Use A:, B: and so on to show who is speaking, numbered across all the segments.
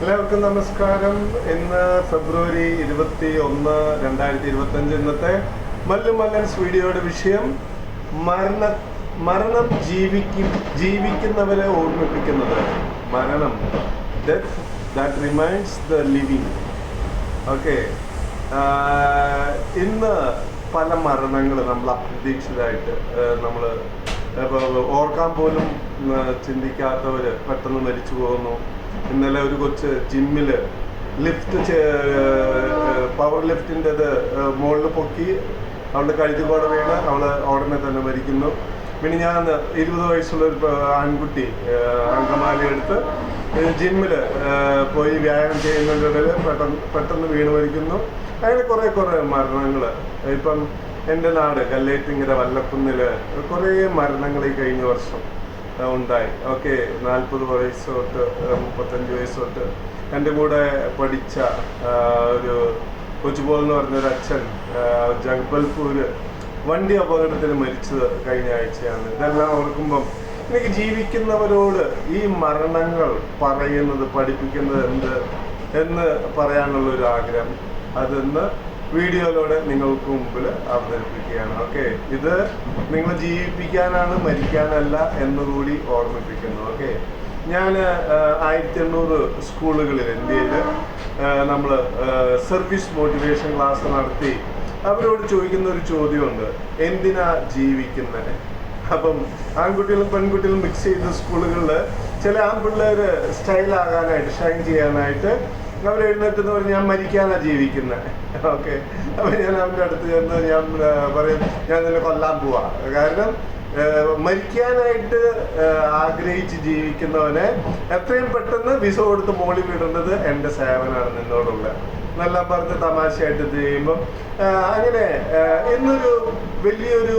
A: എല്ലാവർക്കും നമസ്കാരം. ഇന്ന് ഫെബ്രുവരി ഇരുപത്തി ഒന്ന് രണ്ടായിരത്തി ഇരുപത്തി അഞ്ച് ഇന്നത്തെ മല്ലു മല്ലൻസ് വീഡിയോയുടെ വിഷയം മരണ മരണം ജീവിക്കും ജീവിക്കുന്നവരെ ഓർമ്മിപ്പിക്കുന്നത്. മരണം death that reminds the living okay. ഇന്ന് പല മരണങ്ങൾ നമ്മൾ അപ്രതീക്ഷിതമായിട്ട് നമ്മൾ ഓർക്കാൻ പോലും ചിന്തിക്കാത്തവർ പെട്ടെന്ന് മരിച്ചു പോകുന്നു. ഇന്നലെ ഒരു കൊച്ച് ജിമ്മിൽ ലിഫ്റ്റ് പവർ ലിഫ്റ്റിന്റെത് മുകളിൽ പൊക്കി അവളുടെ കഴുതുകോടെ വീണ് അവൾ ഉടനെ തന്നെ മരിക്കുന്നു. പിന്നെ ഞാൻ ഇരുപത് വയസ്സുള്ള ഒരു ആൺകുട്ടി അങ്കമാലി എടുത്ത് ജിമ്മിൽ പോയി വ്യായാമം ചെയ്യുന്നതിനിടയിൽ പെട്ടെന്ന് പെട്ടെന്ന് വീണ് മരിക്കുന്നു. അങ്ങനെ കുറേ കുറേ മരണങ്ങൾ ഇപ്പം എന്റെ നാട് കല്ലേറ്റിങ്ങര വല്ലക്കുന്നിൽ കുറേ മരണങ്ങൾ ഈ കഴിഞ്ഞ വർഷം. ഉണ്ടായി. ഓക്കെ നാൽപ്പത് വയസ്സ് തൊട്ട് മുപ്പത്തഞ്ച് വയസ്സ് തൊട്ട്. എന്റെ കൂടെ പഠിച്ച ഒരു കൊച്ചുപോൽ എന്ന് പറഞ്ഞൊരു അച്ഛൻ ജഗ്ബൽപൂര് വണ്ടി അപകടത്തിൽ മരിച്ചത് കഴിഞ്ഞ ആഴ്ചയാണ്. ഇതെല്ലാം ഓർക്കുമ്പം എനിക്ക് ജീവിക്കുന്നവരോട് ഈ മരണങ്ങൾ പറയുന്നത് പഠിപ്പിക്കുന്നത് എന്ത് എന്ന് പറയാനുള്ള ഒരു ആഗ്രഹം അതെന്ന് വീഡിയോയിലൂടെ നിങ്ങൾക്ക് മുമ്പിൽ അവതരിപ്പിക്കുകയാണ്. ഓക്കെ ഇത് നിങ്ങൾ ജീവിപ്പിക്കാനാണ് മരിക്കാനല്ല എന്നുകൂടി ഓർമ്മിപ്പിക്കുന്നു. ഓക്കെ ഞാൻ ആയിരത്തി എണ്ണൂറ് സ്കൂളുകളിൽ ഇന്ത്യയിൽ നമ്മൾ സർവീസ് മോട്ടിവേഷൻ ക്ലാസ് നടത്തി. അവരോട് ചോദിക്കുന്ന ഒരു ചോദ്യമുണ്ട് എന്തിനാ ജീവിക്കുന്നത് അപ്പം ആൺകുട്ടികളും പെൺകുട്ടികളും മിക്സ് ചെയ്ത സ്കൂളുകളിൽ ചില ആൺപിള്ളേർ സ്റ്റൈലാകാനായിട്ട് ഷൈൻ ചെയ്യാനായിട്ട് അവർ എഴുന്നേറ്റെന്ന് പറഞ്ഞ് ഞാൻ മരിക്കാനാണ് ജീവിക്കുന്നത് ഓക്കെ. അപ്പം ഞാൻ അവന്റെ അടുത്ത് ചെന്ന് ഞാൻ പറയും ഞാൻ നിന്നെ കൊല്ലാൻ പോവാ. കാരണം മരിക്കാനായിട്ട് ആഗ്രഹിച്ച് ജീവിക്കുന്നവനെ എത്രയും പെട്ടെന്ന് വിസ കൊടുത്ത് മോളി വിടേണ്ടത് എന്റെ സേവനാണ് നിന്നോടുള്ള. നല്ല പറഞ്ഞ് തമാശയായിട്ട് ഇത് ചെയ്യുമ്പം അങ്ങനെ ഇന്നൊരു വലിയൊരു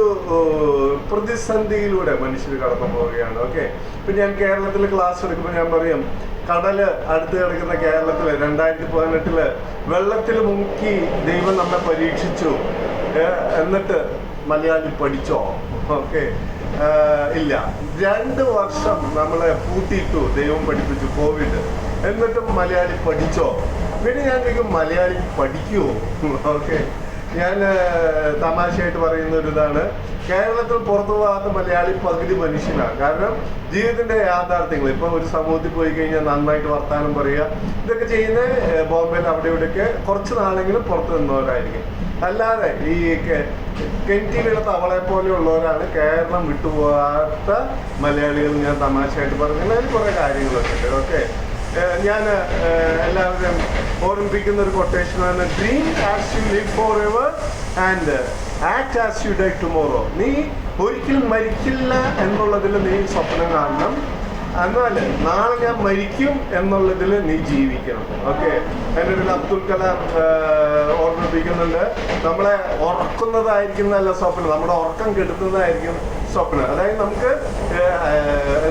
A: പ്രതിസന്ധിയിലൂടെ മനുഷ്യർ കടന്നു പോവുകയാണ്. ഓക്കെ. ഇപ്പം ഞാൻ കേരളത്തിൽ ക്ലാസ് എടുക്കുമ്പോൾ ഞാൻ പറയും കടൽ അടുത്ത് കിടക്കുന്ന കേരളത്തിൽ രണ്ടായിരത്തി പതിനെട്ടിൽ വെള്ളത്തിൽ മുക്കി ദൈവം നമ്മെ പരീക്ഷിച്ചു. എന്നിട്ട് മലയാളി പഠിച്ചോ? ഓക്കെ. ഇല്ല. രണ്ട് വർഷം നമ്മളെ പൂട്ടിയിട്ടു ദൈവം പഠിപ്പിച്ചു കോവിഡ് എന്നിട്ടും മലയാളി പഠിച്ചോ? പിന്നെ ഞാൻ കേൾക്കും മലയാളി പഠിക്കുമോ ഓക്കെ. ഞാൻ തമാശയായിട്ട് പറയുന്ന ഒരു ഇതാണ്. കേരളത്തിൽ പുറത്തു പോകാത്ത മലയാളി പകുതി മനുഷ്യനാണ്. കാരണം ജീവിതത്തിന്റെ യാഥാർത്ഥ്യങ്ങൾ. ഇപ്പൊ ഒരു സമൂഹത്തിൽ പോയി കഴിഞ്ഞാൽ നന്നായിട്ട് വർത്താനം പറയുക. ഇതൊക്കെ ചെയ്യുന്ന ബോംബെയിൽ അവിടെ ഇവിടെയൊക്കെ കുറച്ച് നാളെങ്കിലും പുറത്തു നിന്നവരായിരിക്കും. അല്ലാതെ ഈ കെന്റിയിലുള്ള തവളെ പോലെയുള്ളവരാണ് കേരളം വിട്ടുപോകാത്ത മലയാളികൾ ഞാൻ തമാശയായിട്ട് പറഞ്ഞിട്ടുള്ള അതിൽ കുറേ കാര്യങ്ങളൊക്കെ ഉണ്ട്. ഓക്കെ? ഞാൻ എല്ലാവരും ഓർമ്മിപ്പിക്കുന്ന ഒരു കൊട്ടേഷനാണ് dream as you live forever and act as you die tomorrow നീ ഒരിക്കലും മരിക്കില്ല എന്നുള്ളതിൽ നീ സ്വപ്നം കാണണം. എന്നാൽ നാളെ ഞാൻ മരിക്കും എന്നുള്ളതിൽ നീ ജീവിക്കണം. ഓക്കെ? എന്റെ ഒരു അബ്ദുൽ കലാം ഓർമ്മിപ്പിക്കുന്നുണ്ട്. നമ്മളെ ഉറക്കുന്നതായിരിക്കുന്നതല്ല സ്വപ്നം. നമ്മുടെ ഉറക്കം കെടുത്തുന്നതായിരിക്കും സ്വപ്നം. അതായത് നമുക്ക്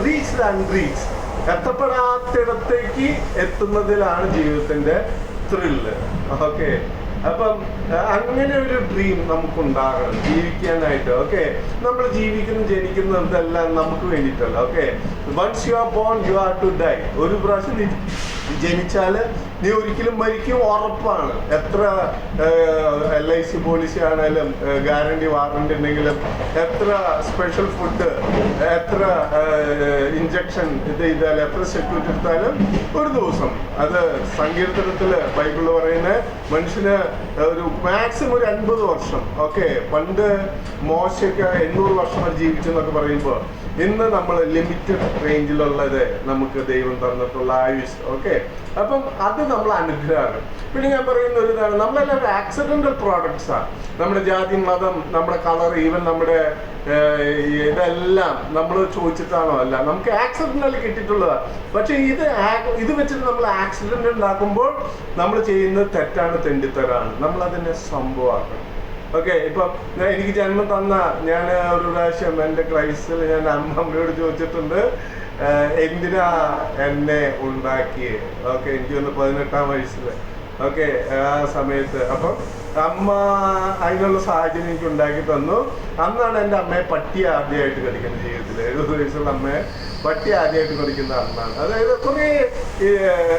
A: റീച്ച് അൺറീച്ച് എത്തപ്പെടാത്തിടത്തേക്ക് എത്തുന്നതിലാണ് ജീവിതത്തിന്റെ ത്രില്ല് ഓക്കെ അപ്പം അങ്ങനെ ഒരു ഡ്രീം നമുക്കുണ്ടാകണം. ജീവിക്കാനായിട്ട്. ഓക്കെ നമ്മൾ ജീവിക്കുന്ന ജനിക്കുന്ന ഇതെല്ലാം നമുക്ക് വേണ്ടിയിട്ടല്ല. Okay once you are born you are to die ഒരു പ്രാവശ്യം നീ ജനിച്ചാൽ നീ ഒരിക്കലും മരിക്കും ഉറപ്പാണ്. എത്ര എൽ ഐ സി പോളിസി ആണെങ്കിലും ഗ്യാരണ്ടി വാറണ്ടി ഉണ്ടെങ്കിലും എത്ര സ്പെഷ്യൽ ഫുഡ് എത്ര ഇഞ്ചക്ഷൻ ഇത് ചെയ്താലും എത്ര സെക്യൂരിറ്റി എടുത്താലും ഒരു ദിവസം. അത് സങ്കീർത്തനത്തിൽ ബൈബിൾ പറയുന്ന മനുഷ്യന് ഒരു മാക്സിമം ഒരു അൻപത് വർഷം. ഓക്കെ പണ്ട് മോശയൊക്കെ എണ്ണൂറ് വർഷം വരെ ജീവിച്ചു എന്നൊക്കെ പറയുമ്പോൾ ഇന്ന് നമ്മൾ ലിമിറ്റഡ് റേഞ്ചിലുള്ളത് നമുക്ക് ദൈവം തന്നിട്ടുള്ള ആയുസ് ഓക്കെ അപ്പം അത് നമ്മൾ അനുഗ്രഹമാണ്. പിന്നെ ഞാൻ പറയുന്ന ഒരു ഇതാണ് നമ്മളെല്ലാവരും ആക്സിഡന്റൽ പ്രോഡക്ട്സ് ആണ് നമ്മുടെ ജാതി മതം നമ്മുടെ കളർ ഈവൻ നമ്മുടെ ഇതെല്ലാം നമ്മൾ ചോദിച്ചിട്ടാണോ? അല്ല നമുക്ക് ആക്സിഡന്റൽ കിട്ടിയിട്ടുള്ളതാണ് പക്ഷെ ഇത് ഇത് വെച്ചിട്ട് നമ്മൾ ആക്സിഡന്റ് ഉണ്ടാക്കുമ്പോൾ നമ്മൾ ചെയ്യുന്നത് തെറ്റാണ് തെണ്ടിത്തരാണ്. നമ്മൾ അതിനെ സംഭവമാക്കണം. ഓക്കെ ഇപ്പം എനിക്ക് ജന്മം തന്ന ഞാൻ ഒരു പ്രാവശ്യം എന്റെ ക്രൈസ്റ്റിൽ ഞാൻ അമ്മ അമ്മയോട് ചോദിച്ചിട്ടുണ്ട് എന്തിനാ എന്നെ ഉണ്ടാക്കിയത് ഓക്കെ എനിക്ക് വന്ന് പതിനെട്ടാം വയസ്സിൽ. ഓക്കെ ആ സമയത്ത്. അപ്പം അമ്മ അതിനുള്ള സാഹചര്യം എനിക്ക് ഉണ്ടാക്കി തന്നു. അന്നാണ് എന്റെ അമ്മയെ പട്ടി ആദ്യമായിട്ട് കളിക്കുന്നത് ജീവിതത്തിൽ എഴുപത് വയസ്സുള്ള അമ്മയെ പട്ടി ആദ്യമായിട്ട് കടിക്കുന്ന അന്നാണ്. അതായത് കുറേ ഈ,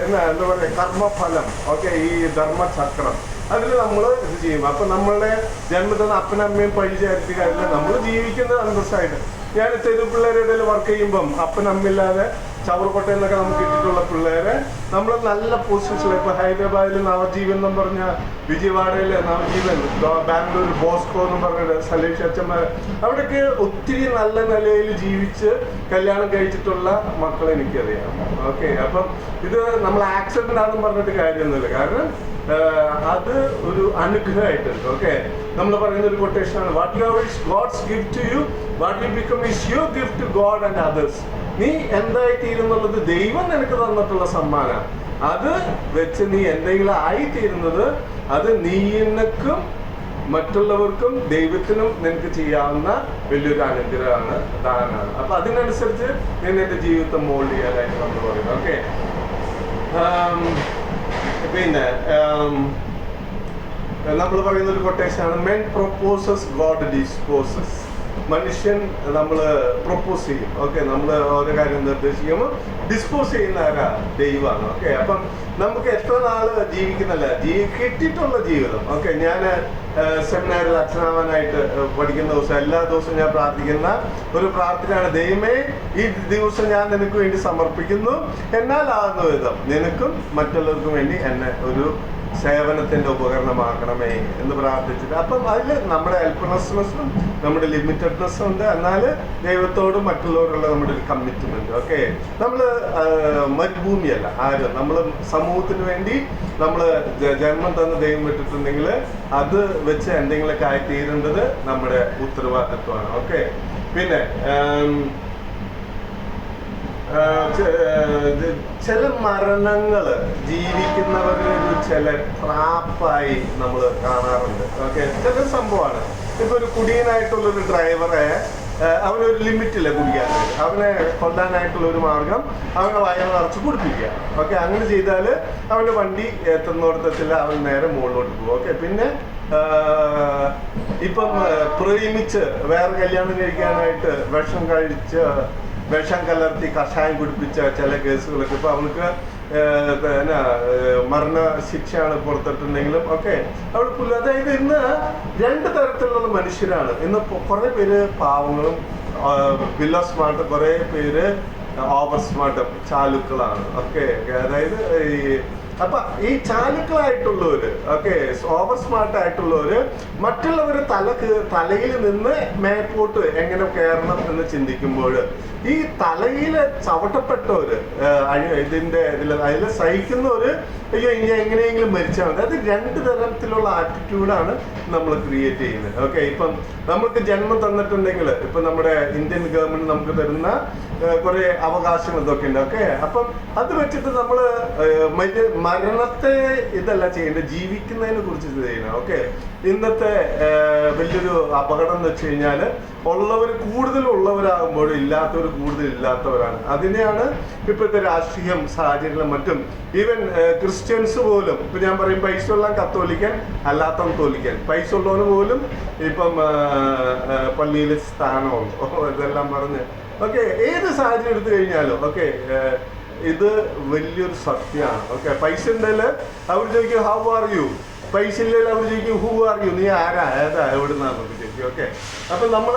A: എന്നാ എന്താ പറയുക കർമ്മഫലം. ഓക്കെ ഈ ധർമ്മചക്രം. അതിൽ നമ്മൾ ഇത് ചെയ്യും. അപ്പൊ നമ്മളുടെ ജന്മത്തിൽ അപ്പനമ്മയും പഴി ചേർത്തി കാര്യമില്ല. നമ്മൾ ജീവിക്കുന്നത് അന്തസ്സായിട്ട് ഞാൻ തെരു പിള്ളേരുടെ വർക്ക് ചെയ്യുമ്പം അപ്പനമ്മില്ലാതെ ചവറുകൊട്ടയിൽ നിന്നൊക്കെ നമുക്ക് കിട്ടിയിട്ടുള്ള പിള്ളേരെ നമ്മൾ നല്ല പൊസിഷനിൽ ഇപ്പൊ ഹൈദരാബാദിൽ നവജീവൻ എന്ന് പറഞ്ഞ വിജയവാഡയിൽ നവജീവൻ ബാംഗ്ലൂർ ബോസ്കോ എന്ന് പറഞ്ഞ സലേഷ് അച്ഛന്മാർ അവിടെയൊക്കെ ഒത്തിരി നല്ല നിലയിൽ ജീവിച്ച് കല്യാണം കഴിച്ചിട്ടുള്ള മക്കളെ എനിക്കറിയാം. ഓക്കെ അപ്പം ഇത് നമ്മൾ ആക്സിഡന്റ് ആണെന്ന് പറഞ്ഞിട്ട് കാര്യമൊന്നുമില്ല. കാരണം അത് ഒരു അനുഗ്രഹമായിട്ടുണ്ട്. ഓക്കെ നമ്മൾ പറയുന്ന ഒരു കൊട്ടേഷൻ ആണ് what you God's gift to you what will become is your gift to God and others നീ എന്തായി തീരുന്നുള്ളത് ദൈവം നിനക്ക് തന്നിട്ടുള്ള സമ്മാനം. അത് വെച്ച് നീ എന്തെങ്കിലും ആയി തീരുന്നത് അത് നീനക്കും മറ്റുള്ളവർക്കും ദൈവത്തിനും നിനക്ക് ചെയ്യാവുന്ന വലിയൊരു അനുഗ്രഹമാണ് ദാനമാണ്. അപ്പൊ അതിനനുസരിച്ച് നീ എന്റെ ജീവിതത്തെ മോൾഡ് ചെയ്യാനായിട്ട് നമ്മൾ പറയുന്നത് ഓക്കെ പിന്നെ നമ്മൾ പറയുന്ന ഒരു കൊട്ടേഷനാണ് മെൻ പ്രൊപ്പോസസ് ഗോഡ് ഡിസ്പോസസ് മനുഷ്യൻ നമ്മൾ പ്രൊപ്പോസ് ചെയ്യും. ഓക്കെ നമ്മൾ ഓരോ കാര്യം നിർദ്ദേശിക്കുമ്പോൾ ഡിസ്പോസ് ചെയ്യുന്ന ആരാ? ദൈവമാണ്. ഓക്കെ അപ്പം നമുക്ക് എത്ര നാൾ ജീവിക്കുന്നില്ല ജീവി കിട്ടിയിട്ടുള്ള ജീവിതം. ഓക്കെ ഞാൻ സെമിനാറിൽ അച്ഛനാവാനായിട്ട് പഠിക്കുന്ന ദിവസം എല്ലാ ദിവസവും ഞാൻ പ്രാർത്ഥിക്കുന്ന ഒരു പ്രാർത്ഥനയാണ്. ദൈവമേ ഈ ദിവസം ഞാൻ നിനക്ക് വേണ്ടി സമർപ്പിക്കുന്നു. എന്നാൽ ആകുന്ന വിധം നിനക്കും മറ്റുള്ളവർക്കും വേണ്ടി എന്നെ ഒരു സേവനത്തിന്റെ ഉപകരണമാക്കണമേ എന്ന് പ്രാർത്ഥിച്ചിട്ട്. അപ്പം അതിൽ നമ്മുടെ ഹെൽപ്ലെസ്നെസ്സും നമ്മുടെ ലിമിറ്റഡ്നെസ്സും ഉണ്ട് എന്നാൽ ദൈവത്തോടും മറ്റുള്ളവരുള്ള നമ്മുടെ ഒരു കമ്മിറ്റ്മെന്റ് ഓക്കെ നമ്മൾ മരുഭൂമിയല്ല. ആരും? നമ്മൾ സമൂഹത്തിന് വേണ്ടി നമ്മൾ ജന്മം തന്ന ദൈവം വിട്ടിട്ടുണ്ടെങ്കിൽ അത് വെച്ച് എന്തെങ്കിലുമൊക്കെ ആയി തീരേണ്ടത് നമ്മുടെ ഉത്തരവാദിത്വമാണ്. ഓക്കെ പിന്നെ ചില മരണങ്ങൾ ജീവിക്കുന്നവരുടെ ഒരു ചില ട്രാപ്പായി നമ്മൾ കാണാറുണ്ട്. ഓക്കെ ചില സംഭവമാണ്. ഇപ്പൊ ഒരു കുടിയനായിട്ടുള്ള ഒരു ഡ്രൈവറെ അവനൊരു ലിമിറ്റില്ല കുടിക്കാനായിട്ട് അവനെ കൊല്ലാനായിട്ടുള്ള ഒരു മാർഗം അവനെ വയറ് നിറച്ച് കുടിപ്പിക്കുക. ഓക്കെ അങ്ങനെ ചെയ്താൽ അവന്റെ വണ്ടി എത്തുന്നിടത്തെത്തില്ല അവൻ നേരെ മുകളിലോട്ട് പോകും. ഓക്കെ പിന്നെ ഇപ്പം പ്രേമിച്ച് വേറെ കല്യാണം കഴിക്കാനായിട്ട് വിഷം കഴിച്ച് വിഷം കലർത്തി കഷായം കുടിപ്പിച്ച ചില കേസുകളൊക്കെ ഇപ്പൊ അവൾക്ക് മരണ ശിക്ഷയാണ് പുറത്തിട്ടുണ്ടെങ്കിലും ഒക്കെ അവൾ പുല്ല. അതായത് ഇന്ന് രണ്ട് തരത്തിലുള്ള മനുഷ്യരാണ്. ഇന്ന് കുറെ പേര് പാവങ്ങളും ബില്ലോ സ്മാർട്ട് കുറെ പേര് ഓവർ സ്മാർട്ടും ചാലുക്കളാണ്. ഒക്കെ. അതായത് ഈ അപ്പൊ ഈ ചാലുക്കളായിട്ടുള്ളവര് ഓക്കെ ഓവർ സ്മാർട്ട് ആയിട്ടുള്ളവര് മറ്റുള്ളവര് തല തലയിൽ നിന്ന് മേപ്പോട്ട് എങ്ങനെ കയറണം എന്ന് ചിന്തിക്കുമ്പോൾ ഈ തലയിൽ ചവിട്ടപ്പെട്ടവര് ഇതിന്റെ ഇതിൽ അതിൽ സഹിക്കുന്നവര് അയ്യോ ഇനി എങ്ങനെയെങ്കിലും മരിച്ചാൽ മതി. അത് രണ്ട് തരത്തിലുള്ള ആറ്റിറ്റ്യൂഡാണ് നമ്മൾ ക്രിയേറ്റ് ചെയ്യുന്നത്. ഓക്കെ ഇപ്പം നമ്മൾക്ക് ജന്മം തന്നിട്ടുണ്ടെങ്കിൽ ഇപ്പം നമ്മുടെ ഇന്ത്യൻ ഗവൺമെന്റ് നമുക്ക് തരുന്ന കുറെ അവകാശങ്ങൾ ഇതൊക്കെ ഉണ്ട് ഓക്കെ? അപ്പം അത് വെച്ചിട്ട് നമ്മൾ മരണത്തെ ഇതല്ല ചെയ്യേണ്ടത് ജീവിക്കുന്നതിനെ കുറിച്ച് ഇത് ചെയ്യണം. ഓക്കെ? ഇന്നത്തെ വലിയൊരു അപകടം എന്ന് വെച്ച് കഴിഞ്ഞാൽ ഉള്ളവർ കൂടുതൽ ഉള്ളവരാകുമ്പോഴും ഇല്ലാത്തവർ കൂടുതൽ ഇല്ലാത്തവരാണ് അതിനെയാണ് ഇപ്പോഴത്തെ രാഷ്ട്രീയം സാഹചര്യങ്ങളും മറ്റും. ഈവൻ ക്രിസ്ത്യൻസ് പോലും ഇപ്പൊ ഞാൻ പറയും പൈസ ഉള്ള കത്തോലിക്കൻ അല്ലാത്തവൻ തോലിക്കൻ പൈസ ഉള്ളവന് പോലും ഇപ്പം പള്ളിയിൽ സ്ഥാനമുണ്ട്. ഇതെല്ലാം പറഞ്ഞ് ഓക്കെ ഏത് സാഹചര്യം എടുത്തു കഴിഞ്ഞാലും ഓക്കെ ഇത് വലിയൊരു സത്യമാണ്. ഓക്കെ പൈസ ഉണ്ടെങ്കിൽ അവർ ചോദിക്കും ഹൗ ആർ യു പൈസ ഇല്ലെങ്കിൽ അവർ ചോദിക്കും ഹൂ ആർ യു നീ ആരാ? ഏതാ എവിടുന്നാന്നൊക്കെ ഓക്കെ അപ്പൊ നമ്മൾ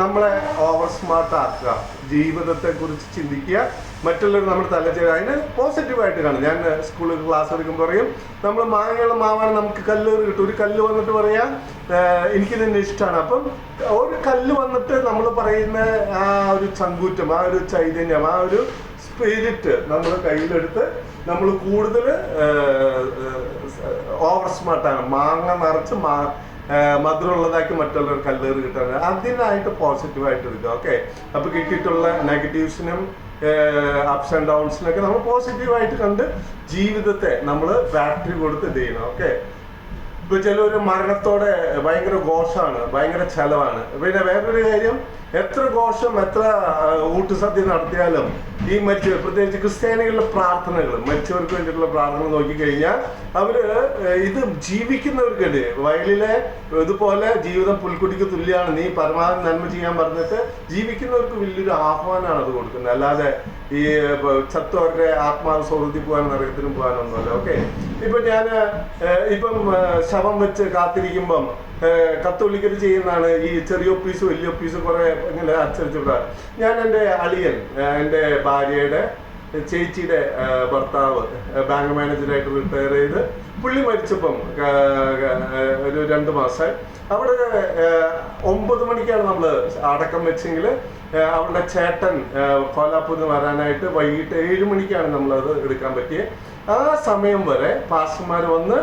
A: നമ്മളെ ഓവർ സ്മാർട്ട് ആക്കുക ജീവിതത്തെ കുറിച്ച് ചിന്തിക്കുക. മറ്റുള്ളവർ നമ്മുടെ തലച്ചേരി അതിന് പോസിറ്റീവായിട്ട് കാണും. ഞാൻ സ്കൂളിൽ ക്ലാസ് എടുക്കുമ്പോൾ പറയും നമ്മൾ മാങ്ങയുള്ള മാവാണ് നമുക്ക് കല്ല് കിട്ടും. ഒരു കല്ല് വന്നിട്ട് പറയാം എനിക്ക് നിന്നെ ഇഷ്ടമാണ് അപ്പം ഒരു കല്ല് വന്നിട്ട് നമ്മൾ പറയുന്ന ആ ഒരു ചങ്കൂറ്റം ആ ഒരു ചൈതന്യം ആ ഒരു സ്പിരിറ്റ് നമ്മൾ കയ്യിലെടുത്ത് നമ്മൾ കൂടുതൽ ഓവർ സ്മാർട്ടാണ് മാങ്ങ നിറച്ച് മാ മധുരമുള്ളതാക്കി മറ്റുള്ളവർ കല്ലേറ് കിട്ടാൻ. അതിനായിട്ട് പോസിറ്റീവായിട്ട് എടുക്കുക ഓക്കെ അപ്പൊ കിട്ടിയിട്ടുള്ള നെഗറ്റീവ്സിനും അപ്സ് ആൻഡ് ഡൗൺസിനൊക്കെ നമ്മൾ പോസിറ്റീവായിട്ട് കണ്ട് ജീവിതത്തെ നമ്മൾ ബാറ്ററി കൊടുത്ത് ഇത് ചെയ്യണം. ഓക്കെ ഇപ്പൊ ഒരു മരണത്തോടെ ഭയങ്കര ഘോഷമാണ് ഭയങ്കര ചെലവാണ്. പിന്നെ വേറൊരു കാര്യം എത്ര ഘോഷം എത്ര ഊട്ടുസദ്യ നടത്തിയാലും ഈ മറ്റ് പ്രത്യേകിച്ച് ക്രിസ്ത്യാനികളുടെ പ്രാർത്ഥനകൾ മറ്റവർക്ക് വേണ്ടിയിട്ടുള്ള പ്രാർത്ഥന നോക്കിക്കഴിഞ്ഞാൽ അവർ ഇത് ജീവിക്കുന്നവർക്കുണ്ട് വയലിലെ ഇതുപോലെ ജീവിതം പുൽക്കുട്ടിക്ക് തുല്യമാണ് നീ പരമാവധി നന്മ ചെയ്യാൻ പറഞ്ഞിട്ട് ജീവിക്കുന്നവർക്ക് വലിയൊരു ആഹ്വാനമാണ് അത് കൊടുക്കുന്നത്. അല്ലാതെ ഈ ചത്തവരുടെ ആത്മാവ് സ്വർഗത്തിൽ പോകാൻ നരകത്തിനും പോകാനൊന്നുമല്ല. ഓക്കെ? ഇപ്പൊ ഞാൻ ഇപ്പം ശവം വെച്ച് കാത്തിരിക്കുമ്പം ഏഹ്, കത്തോലിക്കർ ചെയ്യുന്നതാണ് ഈ ചെറിയ ഒപ്പീസ് വലിയ ഒപ്പീസ് കുറെ ഇങ്ങനെ അച്ചടിച്ചു വിടാറ് ഞാൻ എന്റെ അളിയൻ എന്റെ ഭാര്യയുടെ ചേച്ചിയുടെ ഭർത്താവ് ബാങ്ക് മാനേജറായിട്ട് റിട്ടയർ ചെയ്ത് പുള്ളി മരിച്ചപ്പം ഒരു രണ്ട് മാസമായി. അവിടെ ഒമ്പത് മണിക്കാണ് നമ്മൾ അടക്കം വെച്ചെങ്കിൽ അവരുടെ ചേട്ടൻ കോലാപ്പൂരിൽ നിന്ന് വരാനായിട്ട് വൈകിട്ട് ഏഴ് മണിക്കാണ് നമ്മളത് എടുക്കാൻ പറ്റിയത് ആ സമയം വരെ പാസ്റ്റർമാർ വന്ന്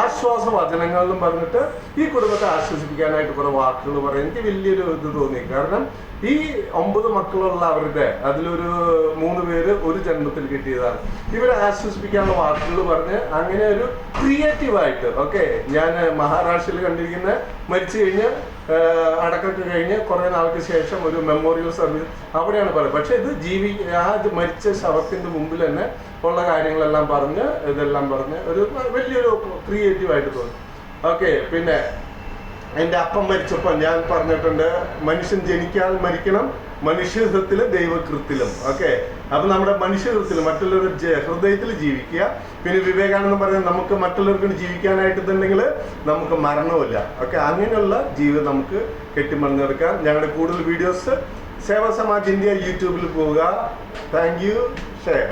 A: ആശ്വാസ വചനങ്ങൾ എന്നും പറഞ്ഞിട്ട് ഈ കുടുംബത്തെ ആശ്വസിപ്പിക്കാനായിട്ട് കുറെ വാക്കുകൾ പറയും. എനിക്ക് വലിയൊരു ഇത് തോന്നി. കാരണം ഈ ഒമ്പത് മക്കളുള്ള അവരുടെ അതിലൊരു മൂന്ന് പേര് ഒരു ജന്മത്തിൽ കിട്ടിയതാണ്. ഇവരെ ആശ്വസിപ്പിക്കാനുള്ള വാക്കുകൾ പറഞ്ഞ് അങ്ങനെ ഒരു ക്രിയേറ്റീവായിട്ട് ഓക്കെ ഞാൻ മഹാരാഷ്ട്രയിൽ കണ്ടിരിക്കുന്ന മരിച്ചു കഴിഞ്ഞ് അടക്കൊക്കെ കഴിഞ്ഞ് കുറേ നാൾക്ക് ശേഷം ഒരു മെമ്മോറിയൽ സർവീസ് അവിടെയാണ് പറയുന്നത്. പക്ഷെ ഇത് ജീവി ആ മരിച്ച ശവത്തിന്റെ മുമ്പിൽ തന്നെ ഉള്ള കാര്യങ്ങളെല്ലാം പറഞ്ഞ് ഇതെല്ലാം പറഞ്ഞ് ഒരു വലിയൊരു ക്രിയേറ്റീവായിട്ട് തോന്നി. ഓക്കെ പിന്നെ എന്റെ അപ്പം മരിച്ചപ്പോൾ ഞാൻ പറഞ്ഞിട്ടുണ്ട് മനുഷ്യൻ ജനിക്കാതെ മരിക്കണം മനുഷ്യഹൃത്തിലും ദൈവകൃത്തിലും. ഓക്കെ അപ്പൊ നമ്മുടെ മനുഷ്യഹൃത്തിലും മറ്റുള്ളവരുടെ ജ- ഹൃദയത്തിൽ ജീവിക്കുക. പിന്നെ വിവേകാനന്ദം പറയുന്നത് നമുക്ക് മറ്റുള്ളവർക്ക് ജീവിക്കാനായിട്ട് ഇതുണ്ടെങ്കിൽ നമുക്ക് മരണമില്ല ഓക്കെ അങ്ങനെയുള്ള ജീവിതം നമുക്ക് കെട്ടിമറിഞ്ഞെടുക്കാം. ഞങ്ങളുടെ കൂടുതൽ വീഡിയോസ് സേവാ സമാജ് ഇന്ത്യ യൂട്യൂബിൽ പോവുക. Thank you share